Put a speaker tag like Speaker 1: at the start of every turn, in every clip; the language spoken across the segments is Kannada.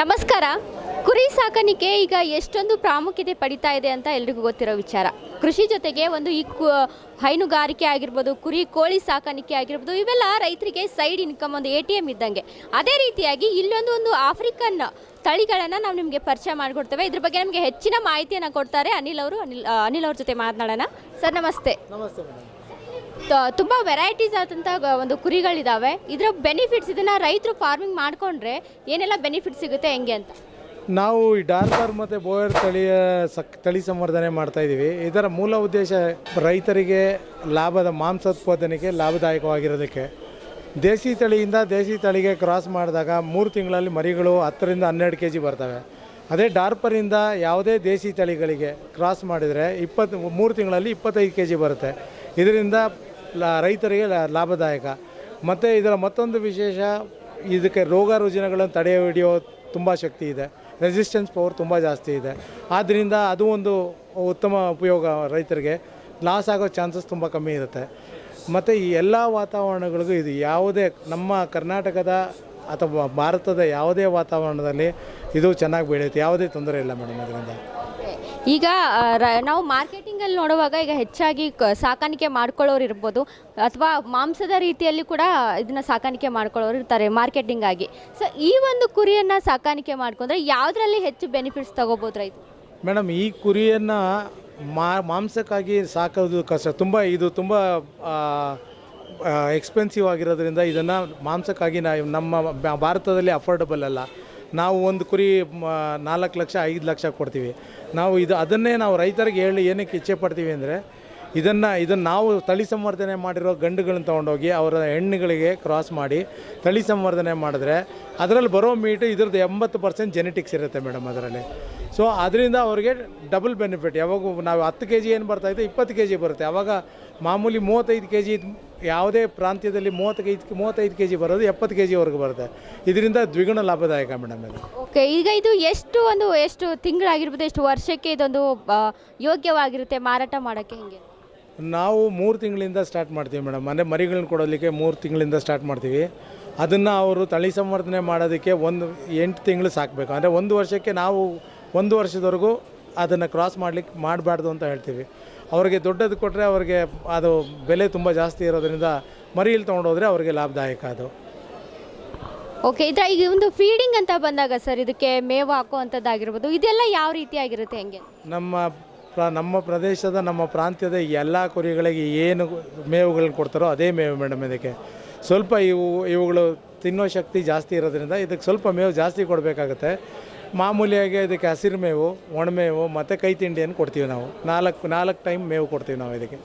Speaker 1: ನಮಸ್ಕಾರ. ಕುರಿ ಸಾಕಾಣಿಕೆ ಈಗ ಎಷ್ಟೊಂದು ಪ್ರಾಮುಖ್ಯತೆ ಪಡಿತಾ ಇದೆ ಅಂತ ಎಲ್ರಿಗೂ ಗೊತ್ತಿರೋ ವಿಚಾರ. ಕೃಷಿ ಜೊತೆಗೆ ಒಂದು ಈ ಹೈನುಗಾರಿಕೆ ಆಗಿರ್ಬೋದು, ಕುರಿ ಕೋಳಿ ಸಾಕಾಣಿಕೆ ಆಗಿರ್ಬೋದು, ಇವೆಲ್ಲ ರೈತರಿಗೆ ಸೈಡ್ ಇನ್ಕಮ್ ಒಂದು ಎ ಟಿ ಎಂ ಇದ್ದಂಗೆ. ಅದೇ ರೀತಿಯಾಗಿ ಇಲ್ಲೊಂದು ಒಂದು ಆಫ್ರಿಕನ್ ತಳಿಗಳನ್ನು ನಾವು ನಿಮಗೆ ಪರಿಚಯ ಮಾಡಿಕೊಡ್ತೇವೆ. ಇದ್ರ ಬಗ್ಗೆ ನಮಗೆ ಹೆಚ್ಚಿನ ಮಾಹಿತಿಯನ್ನು ಕೊಡ್ತಾರೆ ಅನಿಲ್ ಅವರು. ಅನಿಲ್ ಅನಿಲ್ ಅವ್ರ ಜೊತೆ ಮಾತನಾಡೋಣ. ಸರ್, ನಮಸ್ತೆ.
Speaker 2: ನಮಸ್ತೆ
Speaker 1: ತುಂಬ ವೆರೈಟೀಸ್ ಆದಂಥ ಒಂದು ಕುರಿಗಳಿದ್ದಾವೆ ಇದರ ಬೆನಿಫಿಟ್ಸ್ ಇದನ್ನು ರೈತರು ಫಾರ್ಮಿಂಗ್ ಮಾಡಿಕೊಂಡ್ರೆ ಏನೆಲ್ಲ ಬೆನಿಫಿಟ್ ಸಿಗುತ್ತೆ, ಹೆಂಗೆ ಅಂತ?
Speaker 2: ನಾವು ಈ ಡಾರ್ಬರ್ ಮತ್ತು ಬೋಯರ್ ತಳಿಯ ಸಕ್, ತಳಿ ಸಂವರ್ಧನೆ ಮಾಡ್ತಾ ಇದ್ದೀವಿ ಇದರ ಮೂಲ ಉದ್ದೇಶ ರೈತರಿಗೆ ಲಾಭದ ಮಾಂಸೋತ್ಪಾದನೆಗೆ ಲಾಭದಾಯಕವಾಗಿರೋದಕ್ಕೆ. ದೇಸಿ ತಳಿಯಿಂದ ದೇಸಿ ತಳಿಗೆ ಕ್ರಾಸ್ ಮಾಡಿದಾಗ ಮೂರು ತಿಂಗಳಲ್ಲಿ ಮರಿಗಳು ಹತ್ತರಿಂದ ಹನ್ನೆರಡು ಕೆ ಜಿ ಬರ್ತವೆ. ಅದೇ ಡಾರ್ಪರಿಂದ ಯಾವುದೇ ದೇಸಿ ತಳಿಗಳಿಗೆ ಕ್ರಾಸ್ ಮಾಡಿದರೆ ಇಪ್ಪತ್ತು, ಮೂರು ತಿಂಗಳಲ್ಲಿ ಇಪ್ಪತ್ತೈದು ಕೆ ಜಿ ಬರುತ್ತೆ. ಇದರಿಂದ ರೈತರಿಗೆ ಲಾಭದಾಯಕ. ಮತ್ತು ಇದರ ಮತ್ತೊಂದು ವಿಶೇಷ, ಇದಕ್ಕೆ ರೋಗ ರುಜಿನಗಳನ್ನು ತಡೆ ಹಿಡಿಯೋ ತುಂಬ ಶಕ್ತಿ ಇದೆ. ರೆಸಿಸ್ಟೆನ್ಸ್ ಪವರ್ ತುಂಬ ಜಾಸ್ತಿ ಇದೆ. ಆದ್ದರಿಂದ ಅದು ಒಂದು ಉತ್ತಮ ಉಪಯೋಗ ರೈತರಿಗೆ. ಲಾಸ್ ಆಗೋ ಚಾನ್ಸಸ್ ತುಂಬ ಕಮ್ಮಿ ಇರುತ್ತೆ. ಮತ್ತು ಈ ಎಲ್ಲ ವಾತಾವರಣಗಳಿಗೂ ಇದು ಯಾವುದೇ ನಮ್ಮ ಕರ್ನಾಟಕದ ಅಥವಾ ಭಾರತದ ಯಾವುದೇ ವಾತಾವರಣದಲ್ಲಿ ಇದು ಚೆನ್ನಾಗಿ ಬೆಳೆಯುತ್ತೆ. ಯಾವುದೇ ತೊಂದರೆ ಇಲ್ಲ ಮೇಡಮ್, ಅದರಿಂದ.
Speaker 1: ಈಗ ನಾವು ನಾವು ಮಾರ್ಕೆಟಿಂಗಲ್ಲಿ ನೋಡುವಾಗ ಈಗ ಹೆಚ್ಚಾಗಿ ಕ- ಸಾಕಾಣಿಕೆ ಮಾಡ್ಕೊಳ್ಳೋರು ಇರ್ಬೋದು, ಅಥವಾ ಮಾಂಸದ ರೀತಿಯಲ್ಲಿ ಕೂಡ ಇದನ್ನ ಸಾಕಾಣಿಕೆ ಮಾಡ್ಕೊಳ್ಳೋರು ಇರ್ತಾರೆ ಮಾರ್ಕೆಟಿಂಗ್ ಆಗಿ. ಸೊ ಈ ಒಂದು ಕುರಿಯನ್ನು ಸಾಕಾಣಿಕೆ ಮಾಡ್ಕೊಂಡ್ರೆ ಯಾವುದರಲ್ಲಿ ಹೆಚ್ಚು ಬೆನಿಫಿಟ್ಸ್ ತಗೋಬಹುದು ರೈತ?
Speaker 2: ಮೇಡಮ್, ಈ ಕುರಿಯನ್ನು ಮಾಂಸಕ್ಕಾಗಿ ಸಾಕೋದು ಕಷ್ಟ ತುಂಬ ಇದು ತುಂಬ ಎಕ್ಸ್ಪೆನ್ಸಿವ್ ಆಗಿರೋದ್ರಿಂದ ಇದನ್ನು ಮಾಂಸಕ್ಕಾಗಿ ನಾವು ನಮ್ಮ ಭಾರತದಲ್ಲಿ ಅಫೋರ್ಡಬಲ್ ಅಲ್ಲ. ನಾವು ಒಂದು ಕುರಿ ನಾಲ್ಕು ಲಕ್ಷ, ಐದು ಲಕ್ಷ ಕೊಡ್ತೀವಿ. ನಾವು ಇದು ಅದನ್ನೇ ನಾವು ರೈತರಿಗೆ ಹೇಳಿ ಏನಕ್ಕೆ ಇಚ್ಛೆ ಪಡ್ತೀವಿ ಅಂದರೆ, ಇದನ್ನು ಇದನ್ನು ನಾವು ತಳಿ ಸಂವರ್ಧನೆ ಮಾಡಿರೋ ಗಂಡುಗಳನ್ನ ತೊಗೊಂಡೋಗಿ ಅವರ ಹೆಣ್ಣುಗಳಿಗೆ ಕ್ರಾಸ್ ಮಾಡಿ ತಳಿ ಸಂವರ್ಧನೆ ಮಾಡಿದ್ರೆ ಅದರಲ್ಲಿ ಬರೋ ಮೀಟು ಇದ್ರದ್ದು ಎಂಬತ್ತು ಪರ್ಸೆಂಟ್ ಜೆನೆಟಿಕ್ಸ್ ಇರುತ್ತೆ ಮೇಡಮ್ ಅದರಲ್ಲಿ. ಸೊ ಅದರಿಂದ ಅವ್ರಿಗೆ ಡಬಲ್ ಬೆನಿಫಿಟ್ ಯಾವಾಗ ನಾವು ಹತ್ತು ಕೆ ಜಿ ಏನು ಬರ್ತಾಯಿದೆ ಇಪ್ಪತ್ತು ಕೆ ಜಿ ಬರುತ್ತೆ. ಆವಾಗ ಮಾಮೂಲಿ ಮೂವತ್ತೈದು ಕೆ ಜಿ ಯಾವುದೇ ಪ್ರಾಂತ್ಯದಲ್ಲಿ ಮೂವತ್ತೈದು ಮೂವತ್ತೈದು ಕೆ ಜಿ ಬರೋದು ಎಪ್ಪತ್ತು ಕೆ ಜಿವರೆಗೂ ಬರುತ್ತೆ. ಇದರಿಂದ ದ್ವಿಗುಣ ಲಾಭದಾಯಕ ಮೇಡಮ್ ಇದು.
Speaker 1: ಓಕೆ ಈಗ ಇದು ಎಷ್ಟು ಒಂದು ಎಷ್ಟು ತಿಂಗಳಾಗಿರ್ಬೋದು ಎಷ್ಟು ವರ್ಷಕ್ಕೆ ಇದೊಂದು ಆ, ಯೋಗ್ಯವಾಗಿರುತ್ತೆ ಮಾರಾಟ ಮಾಡೋಕ್ಕೆ ಹಿಂಗೆ?
Speaker 2: ನಾವು ಮೂರು ತಿಂಗಳಿಂದ ಸ್ಟಾರ್ಟ್ ಮಾಡ್ತೀವಿ ಮೇಡಮ್. ಅಂದರೆ ಮರಿಗಳನ್ನ ಕೊಡೋದಕ್ಕೆ ಮೂರು ತಿಂಗಳಿಂದ ಸ್ಟಾರ್ಟ್ ಮಾಡ್ತೀವಿ. ಅದನ್ನು ಅವರು ತಳಿ ಸಂವರ್ಧನೆ ಮಾಡೋದಕ್ಕೆ ಒಂದು ಎಂಟು ತಿಂಗಳು ಸಾಕಬೇಕು. ಅಂದರೆ ಒಂದು ವರ್ಷಕ್ಕೆ ನಾವು ಒಂದು ವರ್ಷದವರೆಗೂ ಅದನ್ನು ಕ್ರಾಸ್ ಮಾಡ್ಲಿಕ್ಕೆ ಮಾಡಬಾರ್ದು ಅಂತ ಹೇಳ್ತೀವಿ. ಅವರಿಗೆ ದೊಡ್ಡದು ಕೊಟ್ಟರೆ ಅವರಿಗೆ ಅದು ಬೆಲೆ ತುಂಬ ಜಾಸ್ತಿ ಇರೋದ್ರಿಂದ ಮರಿಯಲ್ಲಿ ತೊಗೊಂಡೋದ್ರೆ ಅವ್ರಿಗೆ ಲಾಭದಾಯಕ ಅದು.
Speaker 1: ಓಕೆ ಇದರ ಈಗ ಒಂದು ಫೀಡಿಂಗ್ ಅಂತ ಬಂದಾಗ ಸರ್ ಇದಕ್ಕೆ ಮೇವು ಹಾಕುವಂಥದ್ದಾಗಿರ್ಬೋದು ಇದೆಲ್ಲ ಯಾವ ರೀತಿಯಾಗಿರುತ್ತೆ ಹೆಂಗೆ?
Speaker 2: ನಮ್ಮ ಪ್ರ ನಮ್ಮ ಪ್ರದೇಶದ ನಮ್ಮ ಪ್ರಾಂತ್ಯದ ಎಲ್ಲ ಕುರಿಗಳಿಗೆ ಏನು ಮೇವುಗಳನ್ನ ಕೊಡ್ತಾರೋ ಅದೇ ಮೇವು ಮೇಡಮ್ ಇದಕ್ಕೆ. ಸ್ವಲ್ಪ ಇವು ಇವುಗಳು ತಿನ್ನೋ ಶಕ್ತಿ ಜಾಸ್ತಿ ಇರೋದ್ರಿಂದ ಇದಕ್ಕೆ ಸ್ವಲ್ಪ ಮೇವು ಜಾಸ್ತಿ ಕೊಡಬೇಕಾಗುತ್ತೆ. ಮಾಮೂಲಿಯಾಗಿ ಇದಕ್ಕೆ ಹಸಿರು ಮೇವು ಒಣಮೇವು ಮತ್ತು ಕೈ ತಿಂಡಿಯನ್ನು ಕೊಡ್ತೀವಿ ನಾವು. ನಾಲ್ಕು ನಾಲ್ಕು ಟೈಮ್ ಮೇವು ಕೊಡ್ತೀವಿ ನಾವು ಇದಕ್ಕೆ.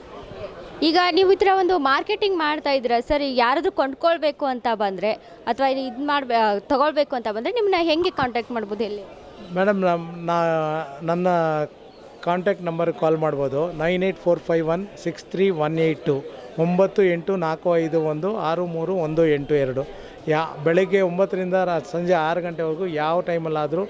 Speaker 1: ಈಗ ನೀವು ಈ ಥರ ಒಂದು ಮಾರ್ಕೆಟಿಂಗ್ ಮಾಡ್ತಾ ಇದ್ದೀರಾ? ಸರ್ ಯಾರಾದರೂ ಕೊಂಡ್ಕೊಳ್ಬೇಕು ಅಂತ ಬಂದರೆ ಅಥವಾ ಇದು ಮಾಡ್ಬೇ ತಗೊಳ್ಬೇಕು ಅಂತ ಬಂದರೆ ನಿಮ್ಮನ್ನ ಹೆಂಗೆ ಕಾಂಟ್ಯಾಕ್ಟ್ ಮಾಡ್ಬೋದು ಇಲ್ಲಿ?
Speaker 2: ಮೇಡಮ್ ನಮ್ಮ ನಾ ನನ್ನ ಕಾಂಟ್ಯಾಕ್ಟ್ ನಂಬರ್ಗೆ ಕಾಲ್ ಮಾಡ್ಬೋದು. Nine eight four five one six three one eight two ಒಂಬತ್ತು ಎಂಟು ನಾಲ್ಕು ಐದು ಒಂದು ಆರು ಮೂರು ಒಂದು ಎಂಟು ಎರಡು. ಯಾ ಬೆಳಗ್ಗೆ ಒಂಬತ್ತರಿಂದ ರಾ- ಸಂಜೆ ಆರು ಗಂಟೆವರೆಗೂ ಯಾವ ಟೈಮಲ್ಲಾದರೂ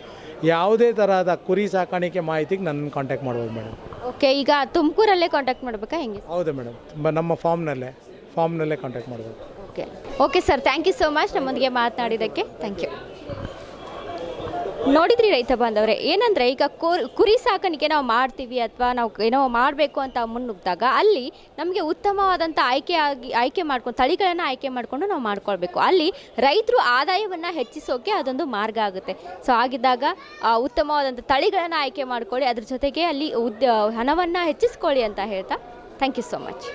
Speaker 2: ಯಾವುದೇ ಥರದ ಕುರಿ ಸಾಕಾಣಿಕೆ ಮಾಹಿತಿಗೆ ನನ್ನ ಕಾಂಟ್ಯಾಕ್ಟ್ ಮಾಡ್ಬೋದು ಮೇಡಮ್.
Speaker 1: ಓಕೆ ಈಗ ತುಮಕೂರಲ್ಲೇ ಕಾಂಟ್ಯಾಕ್ಟ್ ಮಾಡಬೇಕಾ ಹೆಂಗೆ?
Speaker 2: ಹೌದು ಮೇಡಮ್ ತುಂಬ ನಮ್ಮ ಫಾರ್ಮ್ನಲ್ಲೇ ಫಾರ್ಮ್ನಲ್ಲೇ ಕಾಂಟ್ಯಾಕ್ಟ್ ಮಾಡ್ಬೋದು.
Speaker 1: Okay okay sir thank you so much ನಮ್ಮೊಂದಿಗೆ ಮಾತನಾಡಿದ್ದಕ್ಕೆ ಥ್ಯಾಂಕ್ ಯು ನೋಡಿದ್ರಿ ರೈತ ಬಾಂಧವ್ರೆ? ಏನಂದರೆ ಈಗ ಕೋರ್ ಸಾಕಾಣಿಕೆ ನಾವು ಮಾಡ್ತೀವಿ ಅಥವಾ ನಾವು ಏನೋ ಮಾಡಬೇಕು ಅಂತ ಮುನ್ನುಗ್ಗಿದಾಗ ಅಲ್ಲಿ ನಮಗೆ ಉತ್ತಮವಾದಂಥ ಆಯ್ಕೆ ಆಗಿ, ಆಯ್ಕೆ ಮಾಡ್ಕೊಂಡು, ತಳಿಗಳನ್ನು ಆಯ್ಕೆ ಮಾಡಿಕೊಂಡು ನಾವು ಮಾಡ್ಕೊಳ್ಬೇಕು. ಅಲ್ಲಿ ರೈತರು ಆದಾಯವನ್ನು ಹೆಚ್ಚಿಸೋಕೆ ಅದೊಂದು ಮಾರ್ಗ ಆಗುತ್ತೆ. ಸೊ, ಆಗಿದ್ದಾಗ ಉತ್ತಮವಾದಂಥ ತಳಿಗಳನ್ನು ಆಯ್ಕೆ ಮಾಡ್ಕೊಳ್ಳಿ, ಅದ್ರ ಜೊತೆಗೆ ಅಲ್ಲಿ ಉದ್ಯ, ಹಣವನ್ನು ಹೆಚ್ಚಿಸ್ಕೊಳ್ಳಿ ಅಂತ ಹೇಳ್ತಾ ಥ್ಯಾಂಕ್ ಯು ಸೋ ಮಚ್